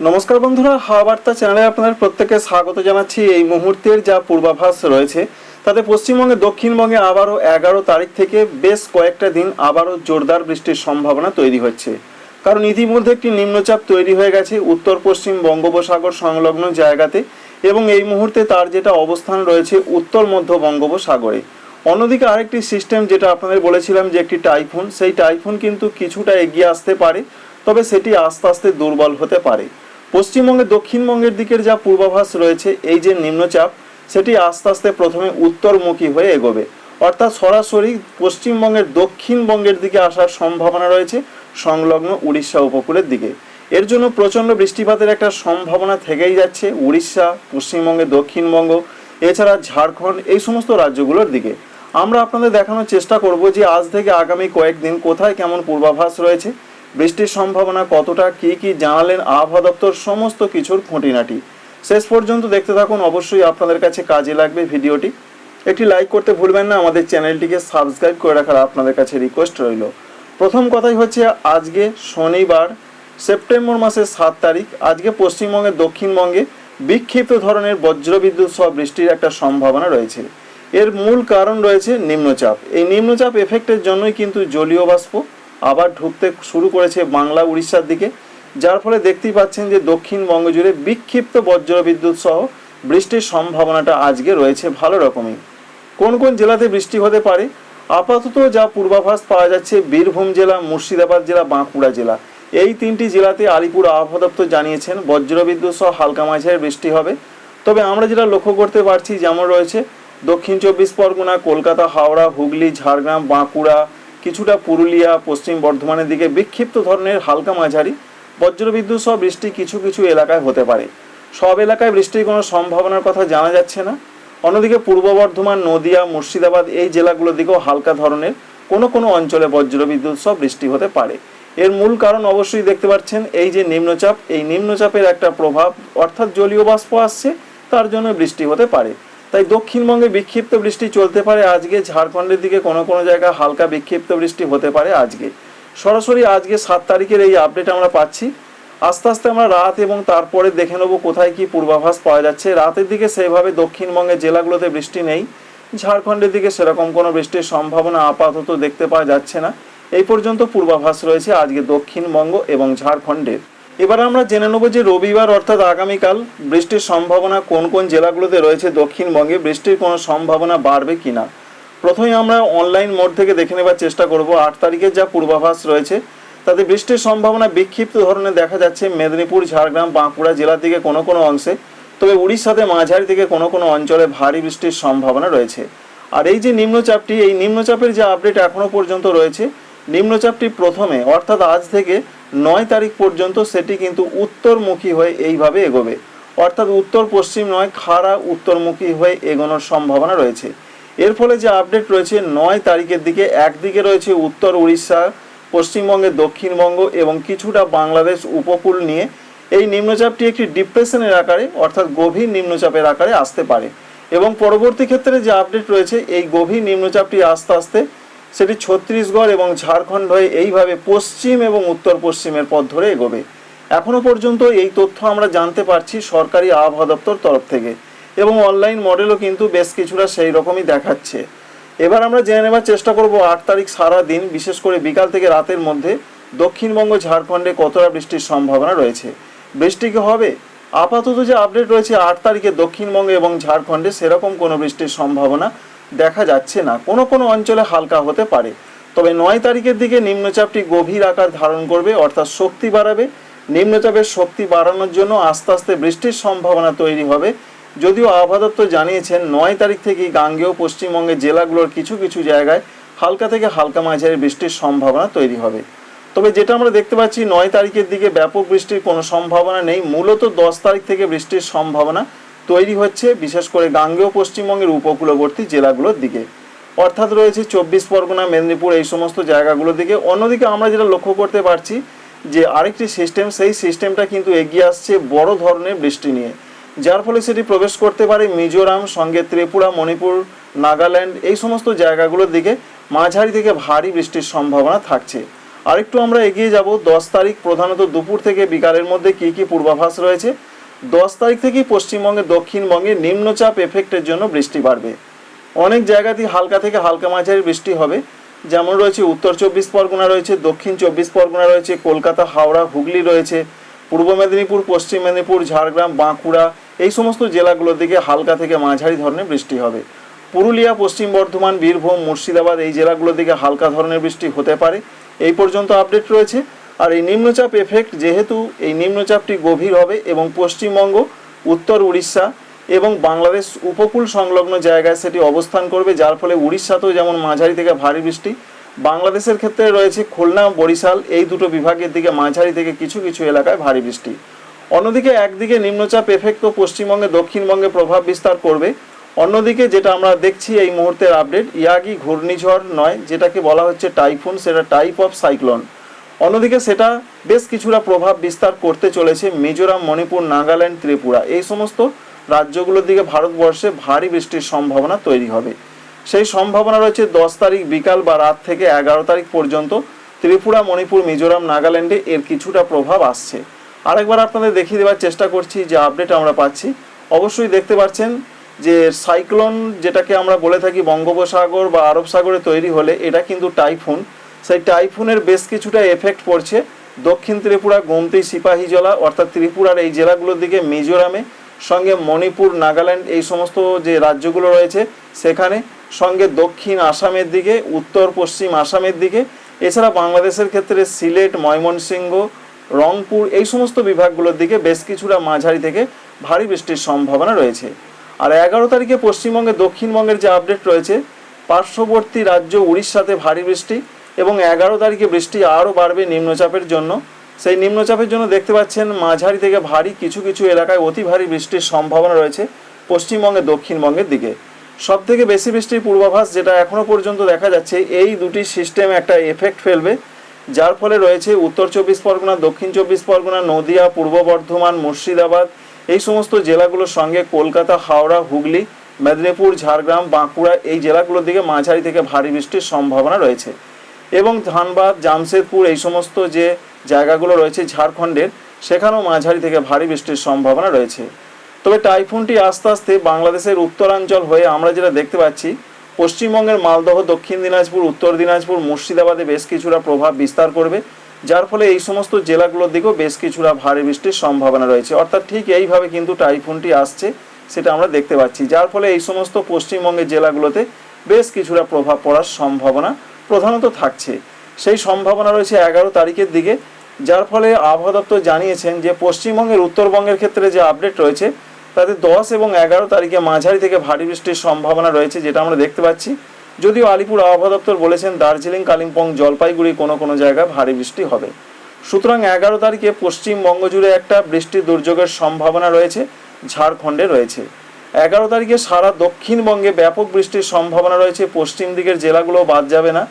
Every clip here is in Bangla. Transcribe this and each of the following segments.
নমস্কার বন্ধুরা, হাওয়া বার্তা চ্যানেলে আপনাদের প্রত্যেককে স্বাগত জানাচ্ছি। এই মুহূর্তের যা পূর্বাভাস রয়েছে, তাতে পশ্চিমবঙ্গে, দক্ষিণবঙ্গে আবারও এগারো তারিখ থেকে বেশ কয়েকটা দিন আবারও জোরদার বৃষ্টির সম্ভাবনা তৈরি হচ্ছে। কারণ ইতিমধ্যে একটি নিম্নচাপ তৈরি হয়ে গেছে উত্তর পশ্চিম বঙ্গোপসাগর সংলগ্ন জায়গাতে এবং এই মুহূর্তে তার যেটা অবস্থান রয়েছে উত্তর মধ্য বঙ্গোপসাগরে। অন্যদিকে আরেকটি সিস্টেম যেটা আপনাদের বলেছিলাম যে একটি টাইফুন, সেই টাইফুন কিন্তু কিছুটা এগিয়ে আসতে পারে, তবে সেটি আস্তে আস্তে দুর্বল হতে পারে। পশ্চিমবঙ্গে, দক্ষিণবঙ্গের দিকের যা পূর্বাভাস রয়েছে, এই যে নিম্নচাপ, সেটি আস্তে আস্তে প্রথমে উত্তরমুখী হয়ে এগোবে। অর্থাৎ সরাসরি পশ্চিমবঙ্গের দক্ষিণবঙ্গের দিকে আসার সম্ভাবনা রয়েছে সংলগ্ন উড়িষ্যা উপকূলের দিকে। এর জন্য প্রচণ্ড বৃষ্টিপাতের একটা সম্ভাবনা থেকেই যাচ্ছে উড়িষ্যা, পশ্চিমবঙ্গে, দক্ষিণবঙ্গ, এছাড়া ঝাড়খণ্ড, এই সমস্ত রাজ্যগুলোর দিকে। আমরা আপনাদের দেখানোর চেষ্টা করব যে আজ থেকে আগামী কয়েকদিন কোথায় কেমন পূর্বাভাস রয়েছে। বৃষ্টির সম্ভাবনা কতটা, কি কি জানালেন আবহাওয়া দপ্তর, সমস্ত কিছুর খুঁটিনাটি। শেষ পর্যন্ত দেখতে থাকুন, অবশ্যই আপনাদের কাছে কাজে লাগবে ভিডিওটি। একটি লাইক করতে ভুলবেন না, আমাদের চ্যানেলটিকে সাবস্ক্রাইব করে রাখার আপনাদের কাছে রিকোয়েস্ট রইল। প্রথম কথাই হচ্ছে, আজকে শনিবার, সেপ্টেম্বর মাসের সাত তারিখ, আজকে পশ্চিমবঙ্গের দক্ষিণবঙ্গে বিক্ষিপ্ত ধরনের বজ্রবিদ্যুৎ সহ বৃষ্টির একটা সম্ভাবনা রয়েছে। এর মূল কারণ রয়েছে নিম্নচাপ। এই নিম্নচাপ এফেক্টের জন্যই কিন্তু জলীয় বাষ্প আবার ঢুকতে শুরু করেছে বাংলা উড়িষ্যার দিকে, যার ফলে দেখতেই পাচ্ছেন যে দক্ষিণবঙ্গ জুড়ে বিক্ষিপ্ত বজ্রবিদ্যুৎ সহ বৃষ্টির সম্ভাবনাটা আজকে রয়েছে ভালো রকমই। কোন কোন জেলাতে বৃষ্টি হতে পারে? আপাতত যা পূর্বাভাস পাওয়া যাচ্ছে বীরভূম জেলা, মুর্শিদাবাদ জেলা, বাঁকুড়া জেলা। এই তিনটি জেলাতে আলিপুর আবহাওয়া দপ্তর জানিয়েছেন বজ্রবিদ্যুৎ সহ হালকা মাঝারি বৃষ্টি হবে। তবে আমরা যেটা লক্ষ্য করতে পারছি, যেমন রয়েছে দক্ষিণ চব্বিশ পরগনা, কলকাতা, হাওড়া, হুগলি, ঝাড়গ্রাম, বাঁকুড়া কিছুটা পুরুলিয়া, পশ্চিম বর্ধমানের দিকে বিক্ষিপ্ত ধরনের হালকা মাঝারি। বজ্রবিদ্যুৎ সহ বৃষ্টি কিছু কিছু এলাকায় হতে পারে। সব এলাকায় বৃষ্টির কোনো সম্ভাবনার কথা জানা যাচ্ছে না। অন্যদিকে পূর্ব বর্ধমান, নদিয়া, মুর্শিদাবাদ এই জেলাগুলোর দিকেও হালকা ধরনের কোনো কোনো অঞ্চলে বজ্রবিদ্যুৎ সহ বৃষ্টি হতে পারে। এর মূল কারণ অবশ্যই দেখতে পাচ্ছেন এই যে নিম্নচাপ। এই নিম্নচাপের একটা প্রভাব অর্থাৎ জলীয় বাষ্প আসছে, তার জন্য বৃষ্টি হতে পারে। তাই দক্ষিণবঙ্গে বিক্ষিপ্ত বৃষ্টি চলতে পারে আজকে, ঝাড়খণ্ডের দিকে কোনো কোনো জায়গায় হালকা বিক্ষিপ্ত বৃষ্টি হতে পারে আজকে। সরাসরি আজকে সাত তারিখের এই আপডেট আমরা পাচ্ছি। আস্তে আস্তে আমরা রাত এবং তারপরে দেখে নেব কোথায় কি পূর্বাভাস পাওয়া যাচ্ছে। রাতের দিকে সেইভাবে দক্ষিণবঙ্গের জেলাগুলোতে বৃষ্টি নেই। ঝাড়খণ্ডের দিকে সেরকম কোনো বৃষ্টির সম্ভাবনা আপাতত দেখতে পাওয়া যাচ্ছে না। এই পর্যন্ত পূর্বাভাস রয়েছে আজকে দক্ষিণবঙ্গ এবং ঝাড়খণ্ডের। এবার আমরা জেনে নেব যে রবিবার অর্থাৎ আগামীকাল বৃষ্টির সম্ভাবনা কোন কোন জেলাগুলোতে রয়েছে, দক্ষিণবঙ্গে বৃষ্টির কোনো সম্ভাবনা বাড়বে কিনা। প্রথমে আমরা অনলাইন মোড থেকে দেখে নেবার চেষ্টা করব, আট তারিখের যা পূর্বাভাস রয়েছে, তাতে বৃষ্টির সম্ভাবনা বিক্ষিপ্ত ধরনের দেখা যাচ্ছে মেদিনীপুর, ঝাড়গ্রাম, বাঁকুড়া জেলার দিকে কোনো কোনো অংশে, তবে উড়িষ্যাতে মাঝারি থেকে কোনো কোনো অঞ্চলে ভারী বৃষ্টির সম্ভাবনা রয়েছে। আর এই যে নিম্নচাপটি, এই নিম্নচাপের যে আপডেট এখনও পর্যন্ত রয়েছে, নিম্নচাপটি প্রথমে, অর্থাৎ আজ থেকে নয় তারিখ পর্যন্ত সেটি কিন্তু উত্তরমুখী হয়ে এইভাবে এগোবে। অর্থাৎ উত্তর পশ্চিম নয়, খাড়া উত্তরমুখী হয়ে এগোনোর সম্ভাবনা রয়েছে। এর ফলে যে আপডেট রয়েছে, নয় তারিখের দিকে একদিকে রয়েছে উত্তর উড়িষ্যা পশ্চিমবঙ্গের দক্ষিণবঙ্গ এবং কিছুটা বাংলাদেশ উপকূল নিয়ে। এই নিম্নচাপটি একটি ডিপ্রেশনের আকারে, অর্থাৎ গভীর নিম্নচাপের আকারে আসতে পারে। এবং পরবর্তী ক্ষেত্রে যে আপডেট রয়েছে, এই গভীর নিম্নচাপটি আস্তে আস্তে সেটি ছত্তিশগড় এবং ঝাড়খণ্ড হয়ে এইভাবে পশ্চিম এবং উত্তর পশ্চিমের পথ ধরে এগোবে। এখনও পর্যন্ত এই তথ্য আমরা জানতে পারছি সরকারি আবহাওয়া দপ্তর তরফ থেকে এবং অনলাইন মডেলও কিন্তু বেশ কিছুটা সেই রকমই দেখাচ্ছে। এবার আমরা জেনে নেবার চেষ্টা করব আট তারিখ সারা দিন, বিশেষ করে বিকাল থেকে রাতের মধ্যে দক্ষিণবঙ্গ, ঝাড়খণ্ডে কতটা বৃষ্টির সম্ভাবনা রয়েছে। বৃষ্টি কি হবে? আপাতত যে আপডেট রয়েছে আট তারিখে দক্ষিণবঙ্গে এবং ঝাড়খণ্ডে সেরকম কোনো বৃষ্টির সম্ভাবনা দেখা যাচ্ছে না। কোনো কোনো অঞ্চলে হালকা হতে পারে। তবে নয় তারিখের দিকে নিম্নচাপটি গভীর আকার ধারণ করবে, অর্থাৎ শক্তি বাড়াবে। নিম্নচাপের শক্তি বাড়ানোর জন্য আস্তে আস্তে বৃষ্টির সম্ভাবনা তৈরি হবে। যদিও আবহাওয়া দপ্তর জানিয়েছেন, নয় তারিখ থেকেই গাঙ্গেয় পশ্চিমবঙ্গের জেলাগুলোর কিছু কিছু জায়গায় হালকা থেকে হালকা মাঝারি বৃষ্টির সম্ভাবনা তৈরি হবে। তবে যেটা আমরা দেখতে পাচ্ছি, নয় তারিখের দিকে ব্যাপক বৃষ্টির কোনো সম্ভাবনা নেই। মূলত দশ তারিখ থেকে বৃষ্টির সম্ভাবনা তৈরি হচ্ছে, বিশেষ করে গাঙ্গেয় পশ্চিমবঙ্গের উপকূলবর্তী জেলাগুলোর দিকে। অর্থাৎ রয়েছে চব্বিশ পরগনা, মেদিনীপুর, এই সমস্ত জায়গাগুলোর দিকে। অন্যদিকে আমরা যেটা লক্ষ্য করতে পারছি, যে আরেকটি সিস্টেম সেই সিস্টেমটা কিন্তু এগিয়ে আসছে বড় ধরনের বৃষ্টি নিয়ে। যার ফলে সেটি প্রবেশ করতে পারে মিজোরাম, সঙ্গে ত্রিপুরা, মণিপুর, নাগাল্যান্ড, এই সমস্ত জায়গাগুলোর দিকে। মাঝারি থেকে ভারী বৃষ্টির সম্ভাবনা থাকছে। আরেকটু আমরা এগিয়ে যাব, দশ তারিখ প্রধানত দুপুর থেকে বিকালের মধ্যে কী কী পূর্বাভাস রয়েছে দশ তারিখ থেকেই পশ্চিমবঙ্গে দক্ষিণবঙ্গে নিম্নচাপ এফেক্টের জন্য বৃষ্টি বাড়বে। অনেক জায়গাতেই হালকা থেকে হালকা মাঝারি বৃষ্টি হবে। যেমন রয়েছে উত্তর চব্বিশ পরগনা রয়েছে, দক্ষিণ চব্বিশ পরগনা রয়েছে, কলকাতা, হাওড়া, হুগলি রয়েছে, পূর্ব মেদিনীপুর, পশ্চিম মেদিনীপুর, ঝাড়গ্রাম, বাঁকুড়া, এই সমস্ত জেলাগুলোর দিকে হালকা থেকে মাঝারি ধরনের বৃষ্টি হবে। পুরুলিয়া, পশ্চিম বর্ধমান, বীরভূম, মুর্শিদাবাদ এই জেলাগুলোর দিকে হালকা ধরনের বৃষ্টি হতে পারে। এই পর্যন্ত আপডেট রয়েছে। আর এই নিম্নচাপ এফেক্ট যেহেতু এই নিম্নচাপটি গভীর হবে এবং পশ্চিমবঙ্গ, উত্তর উড়িষ্যা এবং বাংলাদেশ উপকূল সংলগ্ন জায়গায় সেটি অবস্থান করবে। যার ফলে উড়িষ্যাতেও যেমন মাঝারি থেকে ভারী বৃষ্টি, বাংলাদেশের ক্ষেত্রে রয়েছে খুলনা, বরিশাল এই দুটো বিভাগের দিকে মাঝারি থেকে কিছু কিছু এলাকায় ভারী বৃষ্টি। অন্যদিকে একদিকে নিম্নচাপ এফেক্ট তো পশ্চিমবঙ্গে, দক্ষিণবঙ্গে প্রভাব বিস্তার করবে। অন্যদিকে যেটা আমরা দেখছি এই মুহূর্তের আপডেট ইয়াগি ঘূর্ণিঝড় নয়, যেটাকে বলা হচ্ছে টাইফুন সেটা টাইপ অফ সাইক্লোন অন্যদিকে সেটা বেশ কিছুটা প্রভাব বিস্তার করতে চলেছে মিজোরাম, মণিপুর, নাগাল্যান্ড, ত্রিপুরা। এই সমস্ত রাজ্যগুলোর দিকে ভারতবর্ষে ভারী বৃষ্টির সম্ভাবনা তৈরি হবে। সেই সম্ভাবনা রয়েছে দশ তারিখ বিকাল বা রাত থেকে এগারো তারিখ পর্যন্ত। ত্রিপুরা, মণিপুর, মিজোরাম, নাগাল্যান্ডে এর কিছুটা প্রভাব আসছে। আরেকবার আপনাদের দেখিয়ে দেওয়ার চেষ্টা করছি যে আপডেট আমরা পাচ্ছি। অবশ্যই দেখতে পাচ্ছেন যে সাইক্লোন যেটাকে আমরা বলে থাকি বঙ্গোপসাগর বা আরব সাগরে তৈরি হলে এটা কিন্তু টাইফুন। সেই টাইফুনের বেশ কিছুটা এফেক্ট পড়ছে। দক্ষিণ ত্রিপুরা, গোমতি সিপাহীজলা অর্থাৎ ত্রিপুরার এই জেলাগুলোর দিকে, মিজোরামে, সঙ্গে মণিপুর, নাগাল্যান্ড, এই সমস্ত যে রাজ্যগুলো রয়েছে, সেখানে সঙ্গে দক্ষিণ আসামের দিকে, উত্তর, পশ্চিম আসামের দিকে, এছাড়া বাংলাদেশের ক্ষেত্রে সিলেট, ময়মনসিংহ, রংপুর, এই সমস্ত বিভাগগুলোর দিকে বেশ কিছুটা মাঝারি থেকে ভারী বৃষ্টির সম্ভাবনা রয়েছে। আর এগারো তারিখে পশ্চিমবঙ্গে দক্ষিণবঙ্গের যে আপডেট রয়েছে, পার্শ্ববর্তী রাজ্য উড়িষ্যাতে ভারী বৃষ্টি এবং এগারো তারিখে বৃষ্টি আরও বাড়বে নিম্নচাপের জন্য। সেই নিম্নচাপের জন্য দেখতে পাচ্ছেন মাঝারি থেকে ভারী কিছু কিছু এলাকায় অতি ভারী বৃষ্টির সম্ভাবনা রয়েছে পশ্চিমবঙ্গে দক্ষিণবঙ্গের দিকে। সব থেকে বেশি বৃষ্টির পূর্বাভাস যেটা এখনও পর্যন্ত দেখা যাচ্ছে, এই দুটি সিস্টেম একটা এফেক্ট ফেলবে, যার ফলে রয়েছে উত্তর চব্বিশ পরগনা, দক্ষিণ চব্বিশ পরগনা, নদিয়া, পূর্ব বর্ধমান, মুর্শিদাবাদ, এই সমস্ত জেলাগুলোর সঙ্গে কলকাতা, হাওড়া, হুগলি, মেদিনীপুর, ঝাড়গ্রাম, বাঁকুড়া, এই জেলাগুলোর দিকে মাঝারি থেকে ভারী বৃষ্টির সম্ভাবনা রয়েছে। এবং ধানবাদ জামশেদপুর এই সমস্ত যে জায়গাগুলো রয়েছে ঝাড়খণ্ডের, সেখানেও মাঝারি থেকে ভারী বৃষ্টির সম্ভাবনা রয়েছে। তবে টাইফুনটি আস্তে আস্তে বাংলাদেশের উত্তরাঞ্চল হয়ে আমরা যেটা দেখতে পাচ্ছি, পশ্চিমবঙ্গের মালদহ, দক্ষিণ দিনাজপুর, উত্তর দিনাজপুর, মুর্শিদাবাদে বেশ কিছুটা প্রভাব বিস্তার করবে, যার ফলে এই সমস্ত জেলাগুলোর দিকেও বেশ কিছুটা ভারী বৃষ্টির সম্ভাবনা রয়েছে। অর্থাৎ ঠিক এইভাবে কিন্তু টাইফুনটি আসছে, সেটা আমরা দেখতে পাচ্ছি, যার ফলে এই সমস্ত পশ্চিমবঙ্গের জেলাগুলোতে বেশ কিছুটা প্রভাব পড়ার সম্ভাবনা প্রধানত থাকছে। সেই সম্ভাবনা রয়েছে এগারো তারিখের দিকে, যার ফলে আবহাওয়া দপ্তর জানিয়েছেন যে পশ্চিমবঙ্গের উত্তরবঙ্গের ক্ষেত্রে যে আপডেট রয়েছে, তাতে দশ এবং এগারো তারিখে মাঝারি থেকে ভারী বৃষ্টির সম্ভাবনা রয়েছে, যেটা আমরা দেখতে পাচ্ছি। যদিও আলিপুর আবহাওয়া দপ্তর বলেছেন দার্জিলিং, কালিম্পং, জলপাইগুড়ি কোনো কোনো জায়গায় ভারী বৃষ্টি হবে। সুতরাং এগারো তারিখে পশ্চিমবঙ্গ জুড়ে একটা বৃষ্টি দুর্যোগের সম্ভাবনা রয়েছে, ঝাড়খণ্ডে রয়েছে। এগারো তারিখে সারা দক্ষিণবঙ্গে ব্যাপক বৃষ্টির সম্ভাবনা রয়েছে। পশ্চিম দিকের জেলাগুলো বাদ যাবে না।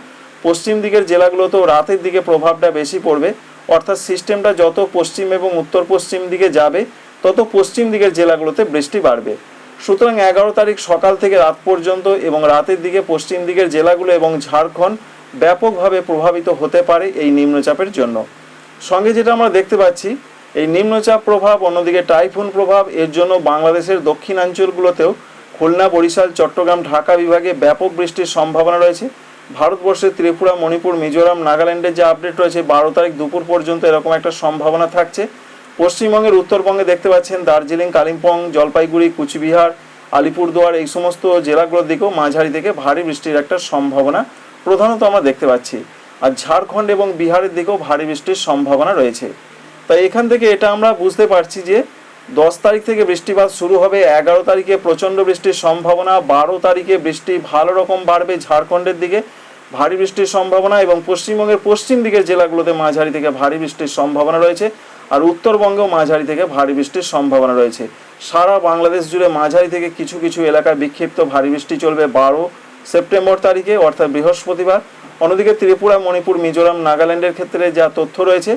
পশ্চিম দিকের জেলাগুলোতেও রাতের দিকে প্রভাবটা বেশি পড়বে। অর্থাৎ সিস্টেমটা যত পশ্চিম এবং উত্তর পশ্চিম দিকে যাবে, তত পশ্চিম দিকের জেলাগুলোতে বৃষ্টি বাড়বে। সুতরাং এগারো তারিখ সকাল থেকে রাত পর্যন্ত এবং রাতের দিকে পশ্চিম দিকের জেলাগুলো এবং ঝাড়খণ্ড ব্যাপকভাবে প্রভাবিত হতে পারে এই নিম্নচাপের জন্য। সঙ্গে যেটা আমরা দেখতে পাচ্ছি এই নিম্নচাপ প্রভাব, অন্যদিকে টাইফুন প্রভাব, এর জন্য বাংলাদেশের দক্ষিণাঞ্চলগুলোতেও খুলনা, বরিশাল, চট্টগ্রাম, ঢাকা বিভাগে ব্যাপক বৃষ্টির সম্ভাবনা রয়েছে। ভারতবর্ষের ত্রিপুরা, মণিপুর, মিজোরাম নাগাল্যান্ডের যে আপডেট রয়েছে, বারো তারিখ দুপুর পর্যন্ত এরকম একটা সম্ভাবনা থাকছে। পশ্চিমবঙ্গের উত্তরবঙ্গে দেখতে পাচ্ছেন দার্জিলিং, কালিম্পং, জলপাইগুড়ি, কুচবিহার, আলিপুরদুয়ার, এই সমস্ত জেলাগুলোর দিকেও মাঝারি থেকে ভারী বৃষ্টির একটা সম্ভাবনা প্রধানত আমরা দেখতে পাচ্ছি। আর ঝাড়খণ্ড এবং বিহারের দিকেও ভারী বৃষ্টির সম্ভাবনা রয়েছে। তাই এখান থেকে এটা আমরা বুঝতে পারছি যে দশ তারিখ থেকে বৃষ্টিপাত শুরু হবে, এগারো তারিখে প্রচণ্ড বৃষ্টির সম্ভাবনা, বারো তারিখে বৃষ্টি ভালো রকম বাড়বে ঝাড়খণ্ডের দিকে, ভারী বৃষ্টির সম্ভাবনা এবং পশ্চিমবঙ্গের পশ্চিম দিকের জেলাগুলোতে মাঝারি থেকে ভারী বৃষ্টির সম্ভাবনা রয়েছে আর উত্তরবঙ্গেও মাঝারি থেকে ভারী বৃষ্টির সম্ভাবনা রয়েছে। সারা বাংলাদেশ জুড়ে মাঝারি থেকে কিছু কিছু এলাকায় বিক্ষিপ্ত ভারী বৃষ্টি চলবে বারো সেপ্টেম্বর তারিখে, অর্থাৎ বৃহস্পতিবার। অন্যদিকে ত্রিপুরা, মণিপুর, মিজোরাম, নাগাল্যান্ডের ক্ষেত্রে যা তথ্য রয়েছে,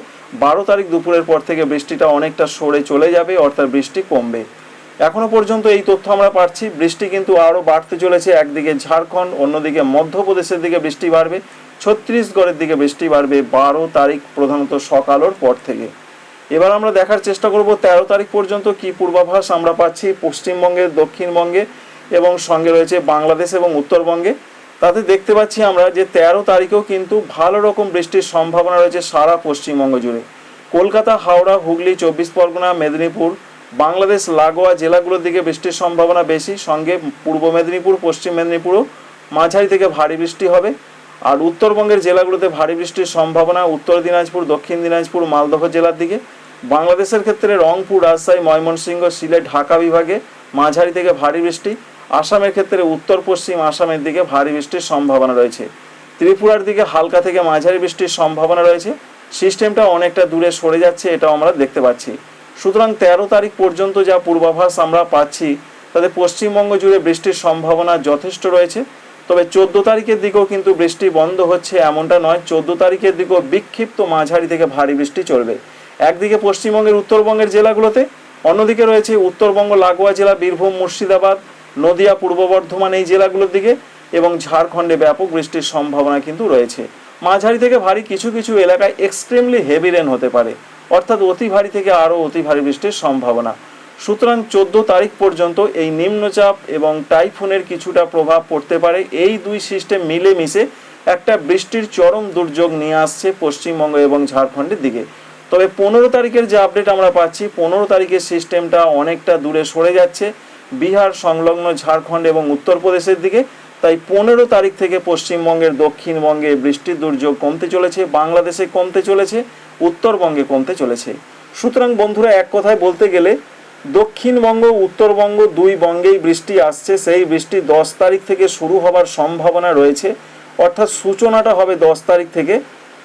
বারো তারিখ দুপুরের পর থেকে বৃষ্টিটা অনেকটা সরে চলে যাবে, অর্থাৎ বৃষ্টি কমবে। এখনও পর্যন্ত এই তথ্য আমরা পাচ্ছি, বৃষ্টি কিন্তু আরও বাড়তে চলেছে, একদিকে ঝাড়খণ্ড, অন্যদিকে মধ্যপ্রদেশের দিকে বৃষ্টি বাড়বে, ছত্তিশগড়ের দিকে বৃষ্টি বাড়বে বারো তারিখ প্রধানত সকালের পর থেকে। এবার আমরা দেখার চেষ্টা করব তেরো তারিখ পর্যন্ত কি পূর্বাভাস আমরা পাচ্ছি পশ্চিমবঙ্গে, দক্ষিণবঙ্গে এবং সঙ্গে রয়েছে বাংলাদেশ এবং উত্তরবঙ্গে। তাতে দেখতে পাচ্ছি আমরা যে তেরো তারিখেও কিন্তু ভালো রকম বৃষ্টির সম্ভাবনা রয়েছে সারা পশ্চিমবঙ্গ জুড়ে। কলকাতা, হাওড়া, হুগলি, চব্বিশ পরগনা, মেদিনীপুর, বাংলাদেশ, লাগোয়া জেলাগুলোর দিকে বৃষ্টির সম্ভাবনা বেশি। সঙ্গে পূর্ব মেদিনীপুর, পশ্চিম মেদিনীপুরও মাঝারি থেকে ভারী বৃষ্টি হবে। আর উত্তরবঙ্গের জেলাগুলোতে ভারী বৃষ্টির সম্ভাবনা উত্তর দিনাজপুর, দক্ষিণ দিনাজপুর, মালদহ জেলার দিকে। বাংলাদেশের ক্ষেত্রে রংপুর, রাজশাহী, ময়মনসিংহ, সিলেট, ঢাকা বিভাগে মাঝারি থেকে ভারী বৃষ্টি। আসামের ক্ষেত্রে উত্তর, পশ্চিম আসামের দিকে ভারী বৃষ্টির সম্ভাবনা রয়েছে। ত্রিপুরার দিকে হালকা থেকে মাঝারি বৃষ্টির সম্ভাবনা রয়েছে। সিস্টেমটা অনেকটা দূরে সরে যাচ্ছে, এটাও আমরা দেখতে পাচ্ছি। সুতরাং তেরো তারিখ পর্যন্ত যা পূর্বাভাস আমরা পাচ্ছি, তাতে পশ্চিমবঙ্গ জুড়ে বৃষ্টির সম্ভাবনা যথেষ্ট রয়েছে। তবে চোদ্দ তারিখের দিকেও কিন্তু বৃষ্টি বন্ধ হচ্ছে এমনটা নয়। চোদ্দ তারিখের দিকেও বিক্ষিপ্ত মাঝারি থেকে ভারী বৃষ্টি চলবে। একদিকে পশ্চিমবঙ্গের উত্তরবঙ্গের জেলাগুলোতে, অন্যদিকে রয়েছে উত্তরবঙ্গ, লাগোয়া জেলা, বীরভূম, মুর্শিদাবাদ নদিয়া, পূর্ব বর্ধমান এই জেলাগুলোর দিকে এবং ঝাড়খণ্ডে ব্যাপক বৃষ্টির সম্ভাবনা কিন্তু রয়েছে। মাঝারি থেকে ভারী কিছু কিছু এলাকায় এক্সট্রিমলি হেভি রেন হতে পারে। অর্থাৎ অতি ভারী থেকে আরও অতি ভারী বৃষ্টির সম্ভাবনা। সুতরাং চোদ্দ তারিখ পর্যন্ত এই নিম্নচাপ এবং টাইফুনের কিছুটা প্রভাব পড়তে পারে। এই দুই সিস্টেম মিলেমিশে একটা বৃষ্টির চরম দুর্যোগ নিয়ে আসছে পশ্চিমবঙ্গ এবং ঝাড়খণ্ডের দিকে। তবে পনেরো তারিখের যে আপডেট আমরা পাচ্ছি, পনেরো তারিখের সিস্টেমটা অনেকটা দূরে সরে যাচ্ছে। বিহার, সংলগ্ন ঝাড়খণ্ড এবং উত্তরপ্রদেশের দিকে। তাই পনেরো তারিখ থেকে পশ্চিমবঙ্গের দক্ষিণবঙ্গে বৃষ্টির দুর্যোগ কমতে চলেছে, বাংলাদেশে কমতে চলেছে, উত্তরবঙ্গে কমতে চলেছে। সুতরাং বন্ধুরা, এক কথায় বলতে গেলে, দক্ষিণবঙ্গ, উত্তরবঙ্গ দুই বঙ্গেই বৃষ্টি আসছে। সেই বৃষ্টি দশ তারিখ থেকে শুরু হবার সম্ভাবনা রয়েছে। অর্থাৎ সূচনাটা হবে দশ তারিখ থেকে।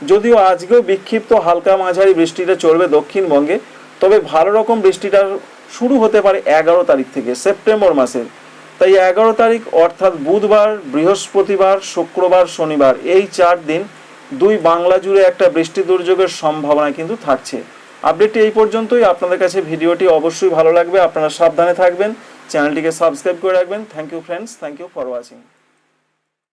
যদিও আজকেও বিক্ষিপ্ত হালকা মাঝারি বৃষ্টিটা চলবে দক্ষিণবঙ্গে, তবে ভালো রকম বৃষ্টিটা শুরু হতে পারে এগারো তারিখ থেকে, সেপ্টেম্বর মাসের। তাই এগারো তারিখ অর্থাৎ বুধবার, বৃহস্পতিবার, শুক্রবার, শনিবার, এই চার দিন দুই বাংলা জুড়ে একটা বৃষ্টি দুর্যোগের সম্ভাবনা কিন্তু থাকছে। আপডেটটি এই পর্যন্তই। আপনাদের কাছে ভিডিওটি অবশ্যই ভালো লাগবে। আপনারা সাবধানে থাকবেন। চ্যানেলটিকে সাবস্ক্রাইব করে রাখবেন। Thank you friends thank you for watching